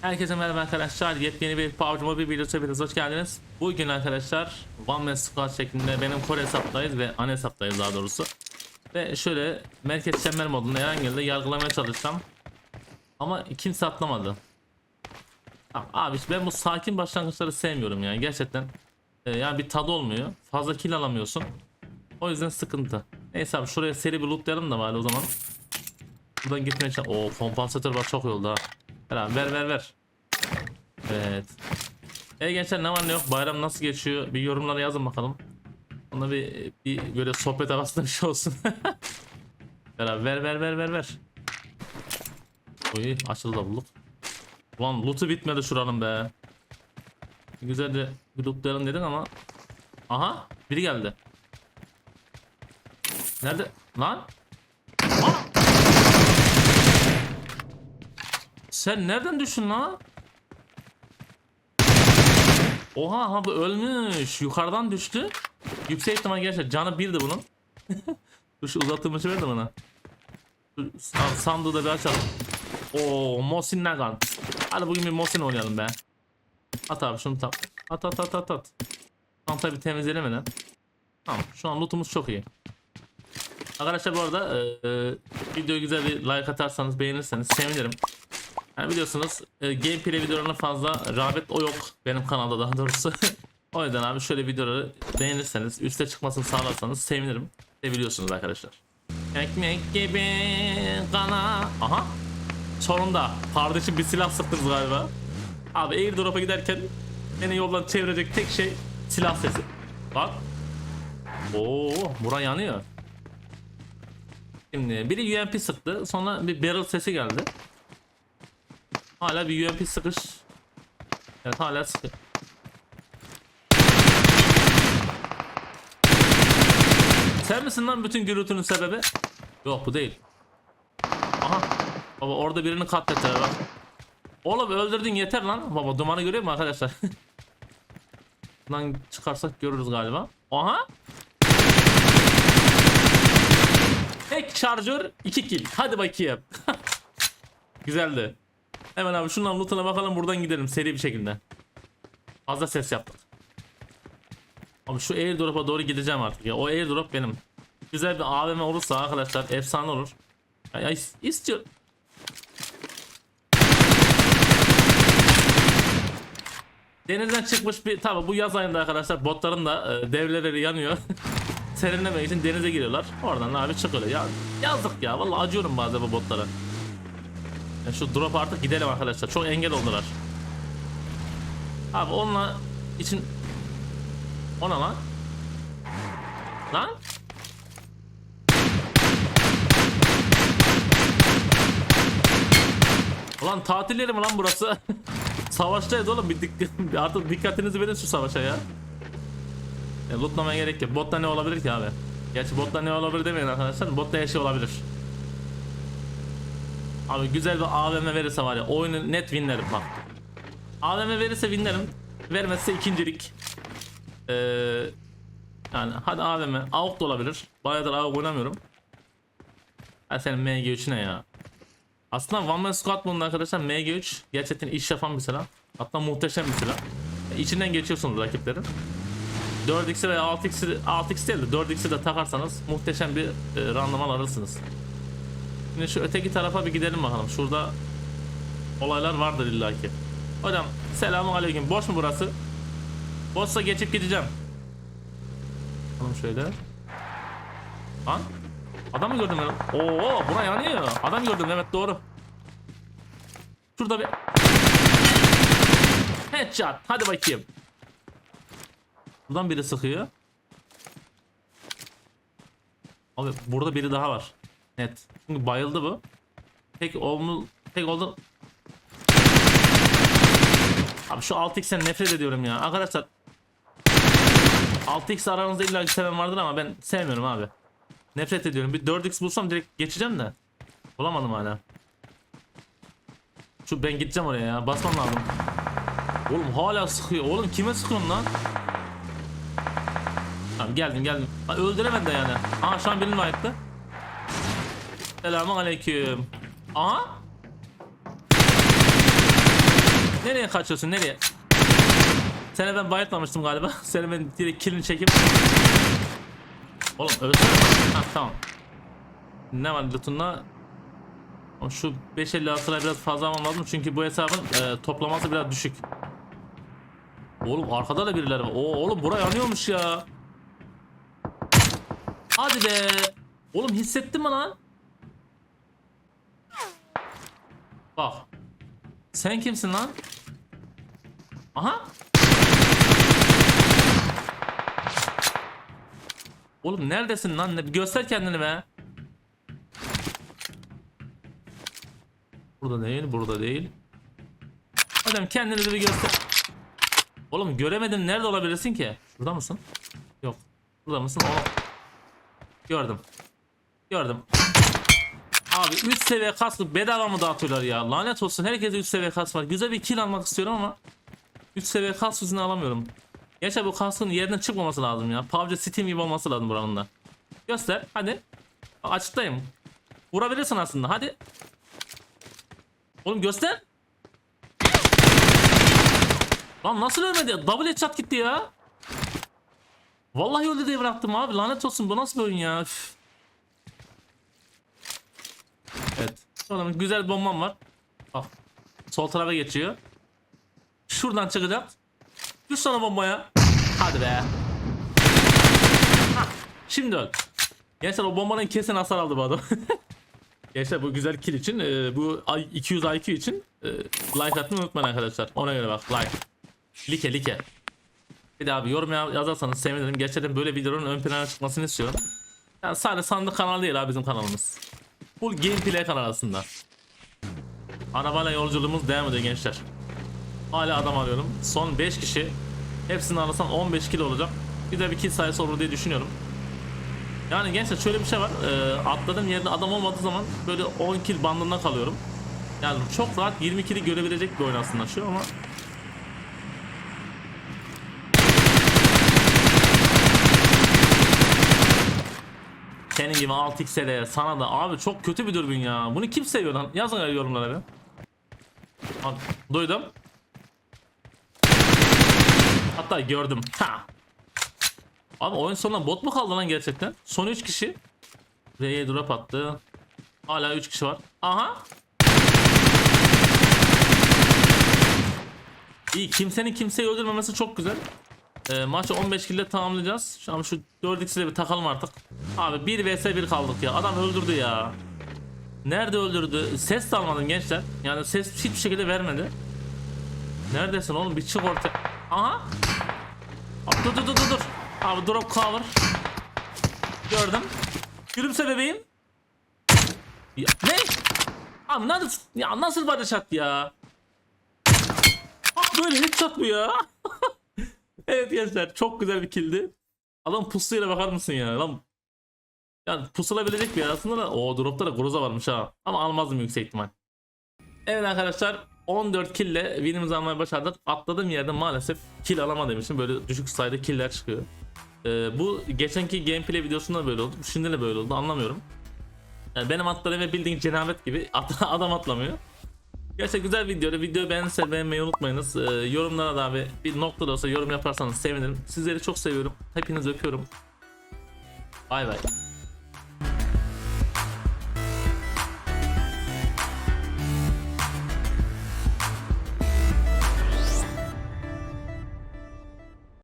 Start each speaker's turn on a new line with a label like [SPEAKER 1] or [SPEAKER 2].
[SPEAKER 1] Herkese merhaba arkadaşlar. Yepyeni bir PUBG Mobile videosu hepiniz hoş geldiniz. Bugün arkadaşlar One Man Squad şeklinde benim Kore hesaptayız ve ana hesaptayız daha doğrusu. Ve şöyle merkez çember modunda Erangel'de yargılamaya çalışacağım. Ama kimse atlamadı. Abi ben bu sakin başlangıçları sevmiyorum yani gerçekten. Ee, yani bir tadı olmuyor. Fazla kill alamıyorsun. O yüzden sıkıntı. Neyse abi şuraya seri bir lootlayalım da bari o zaman. Buradan gitmeye çalış... Oo kompansatör var çok yolda ha. Abi ver ver ver. Evet. E gençler ne var ne yok bayram nasıl geçiyor bir yorumlara yazın bakalım. Ona bir, bir böyle sohbet havasında bir şey olsun. ver abi ver ver ver ver ver. Oy açıldı da bulduk. Ulan loot'u bitmedi şuranın be. Güzel de bir lootlayalım dedik ama. Aha biri geldi. Nerede? Lan? Sen nereden düştün lan? Oha ha bu ölmüş. Yukarıdan düştü. Yüksek ihtimal gerçekten canı birdi bunun. Dur şu uzatılmışı bana. Sa- sandığı da bir açalım. Oo Mosin Nagan. Hadi bugün bir Mosin oynayalım be. At abi şunu tam. At at at at at. Çantayı bir temizlemeden. Tamam şu an lootumuz çok iyi. Arkadaşlar bu arada e, e, videoya güzel bir like atarsanız beğenirseniz sevinirim. Yani biliyorsunuz e, gameplay videolarına fazla rağbet o yok benim kanalda daha doğrusu. o yüzden abi şöyle videoları beğenirseniz üste çıkmasını sağlarsanız sevinirim. Seviliyorsunuz arkadaşlar. Ekmek gibi kana. Aha. Sonunda kardeşim bir silah sıktınız galiba. Abi airdrop'a giderken beni yoldan çevirecek tek şey silah sesi. Bak. Oo, bura yanıyor. Şimdi biri UMP sıktı. Sonra bir barrel sesi geldi. Hala bir UMP sıkış. Evet hala sıkı. Sen misin lan bütün gürültünün sebebi? Yok bu değil. Aha. Baba orada birini katlettiler bak. Oğlum öldürdün yeter lan. Baba dumanı görüyor mu arkadaşlar? Buradan çıkarsak görürüz galiba. Aha. Tek şarjör 2 kill. Hadi bakayım. Güzeldi. Hemen abi şundan lootuna bakalım buradan gidelim seri bir şekilde. Fazla ses yaptık. Abi şu airdrop'a doğru gideceğim artık ya. O airdrop benim. Güzel bir AVM olursa arkadaşlar efsane olur. Ya, ya is- istiyor. Denizden çıkmış bir tabi bu yaz ayında arkadaşlar botların da e, devreleri yanıyor. Serinlemek için denize giriyorlar. Oradan abi çıkıyor. Ya yazık ya vallahi acıyorum bazen bu botlara. Şu drop artık gidelim arkadaşlar. Çok engel oldular. Abi onunla için ona lan. Lan? Ulan tatil mi lan burası? Savaştayız oğlum bir dik- artık dikkatinizi verin şu savaşa ya. Ya lootlamaya gerek yok. Botta ne olabilir ki abi? Gerçi botta ne olabilir demeyin arkadaşlar. Botta her şey olabilir. Abi güzel bir AVM verirse var ya oyunu net winlerim bak. AVM verirse winlerim. Vermezse ikincilik. Ee, yani hadi AVM. AUK da olabilir. Bayağıdır AUK oynamıyorum. Ha senin MG3 ne ya? Aslında One Man Squad bunun arkadaşlar MG3 gerçekten iş yapan bir silah. Hatta muhteşem bir silah. İçinden geçiyorsunuz rakiplerin. 4x'i veya 6x'i 6x değil de 4x'i de takarsanız muhteşem bir e, randıman alırsınız. Şimdi şu öteki tarafa bir gidelim bakalım. Şurada olaylar vardır illaki. Hocam selamun aleyküm. Boş mu burası? Boşsa geçip gideceğim. Bakalım şöyle. Lan. Adam mı gördüm ben? Oo, buna yanıyor. Adam gördüm evet doğru. Şurada bir Headshot. Hadi bakayım. Buradan biri sıkıyor. Abi burada biri daha var. Net. Çünkü bayıldı bu. Tek oldu. Tek oldu. Abi şu 6x'ten nefret ediyorum ya. Arkadaşlar 6x aranızda illa seven vardır ama ben sevmiyorum abi. Nefret ediyorum. Bir 4x bulsam direkt geçeceğim de. Bulamadım hala. Şu ben gideceğim oraya ya. Basmam lazım. Oğlum hala sıkıyor. Oğlum kime sıkıyorsun lan? Tamam geldim geldim. Öldüremedi yani. Aha şu an birinin ayakta. Selamun aleyküm. Aha. Nereye kaçıyorsun nereye? Seni ben bayıltmamıştım galiba. Seni ben direkt kilini çekip. Oğlum ölsene. Ha tamam. Ne var? Ama Şu 556'lara biraz fazla almam lazım çünkü bu hesabın e, toplaması biraz düşük. Oğlum arkada da birileri var. Oo, oğlum bura yanıyormuş ya. Hadi be. Oğlum hissettin mi lan? Bak. Sen kimsin lan? Aha. Oğlum neredesin lan? Göster kendini be. Burada değil, burada değil. Hocam kendini de bir göster. Oğlum göremedim. Nerede olabilirsin ki? Burada mısın? Yok. Burada mısın? O. Gördüm. Gördüm. Abi 3 seviye kaskı bedava mı dağıtıyorlar ya? Lanet olsun herkese 3 seviye kask var. Güzel bir kill almak istiyorum ama 3 seviye kask yüzünden alamıyorum. Gerçi bu kaskın yerine çıkmaması lazım ya. PUBG Steam gibi olması lazım buranın da. Göster hadi. Açıklayayım. Vurabilirsin aslında hadi. Oğlum göster. Lan nasıl ölmedi? Double headshot gitti ya. Vallahi öldü diye bıraktım abi. Lanet olsun bu nasıl bir oyun ya? Üf. Oğlum güzel bombam var. Bak. Sol tarafa geçiyor. Şuradan çıkacak. Düş sana bombaya. Hadi be. Hah, Şimdi öl. Gençler o bombanın kesin hasar aldı bu adam. Gençler bu güzel kill için e, bu ay- 200 IQ için e, like atmayı unutmayın arkadaşlar. Ona göre bak like. Like like. Bir de abi yorum ya- yazarsanız sevinirim. Gerçekten böyle videoların ön plana çıkmasını istiyorum. Yani sadece sandık kanalı değil abi bizim kanalımız. Full gameplay kanalı aslında. Arabayla yolculuğumuz devam ediyor gençler. Hala adam arıyorum. Son 5 kişi. Hepsini arasam 15 kilo olacak. Bir de bir kill sayısı olur diye düşünüyorum. Yani gençler şöyle bir şey var. Ee, atladığım yerde adam olmadığı zaman böyle 10 kill bandında kalıyorum. Yani çok rahat 20 kill'i görebilecek bir oyun aslında şu ama Senin gibi 6x'e sana da abi çok kötü bir dürbün ya. Bunu kim seviyor lan? Yazın ya yorumlara. Bak, duydum. Hatta gördüm. Ha. Abi oyun sonunda bot mu kaldı lan gerçekten? Son 3 kişi. R'ye drop attı. Hala 3 kişi var. Aha. İyi kimsenin kimseyi öldürmemesi çok güzel. Ee, maçı 15 kill ile tamamlayacağız. Şu an şu 4x'le bir takalım artık. Abi 1 vs 1 kaldık ya. Adam öldürdü ya. Nerede öldürdü? Ses de almadım gençler. Yani ses hiçbir şekilde vermedi. Neredesin oğlum? Bir çık ortaya. Aha. Abi dur dur dur dur. Abi drop cover. Gördüm. Gülümse bebeğim. Ya, ne? Abi nasıl, ya nasıl body shot ya? Bak böyle headshot bu ya. Evet gençler çok güzel bir killdi. Adam pusuyla bakar mısın ya? Lan yani pusulabilecek bir aslında da o dropta da Groza varmış ha. Ama almazdım yüksek ihtimal. Evet arkadaşlar 14 kill ile winimizi almaya başardık. Atladığım yerde maalesef kill alamadım için böyle düşük sayıda killer çıkıyor. Ee, bu geçenki gameplay videosunda böyle oldu. Şimdi de böyle oldu anlamıyorum. Yani benim atlarım ve bildiğin cenabet gibi adam atlamıyor. Gerçekten güzel videoydu. Videoyu beğendiyseniz beğenmeyi unutmayınız. Ee, yorumlara da abi bir nokta da olsa yorum yaparsanız sevinirim. Sizleri çok seviyorum. Hepinizi öpüyorum. Bay bay.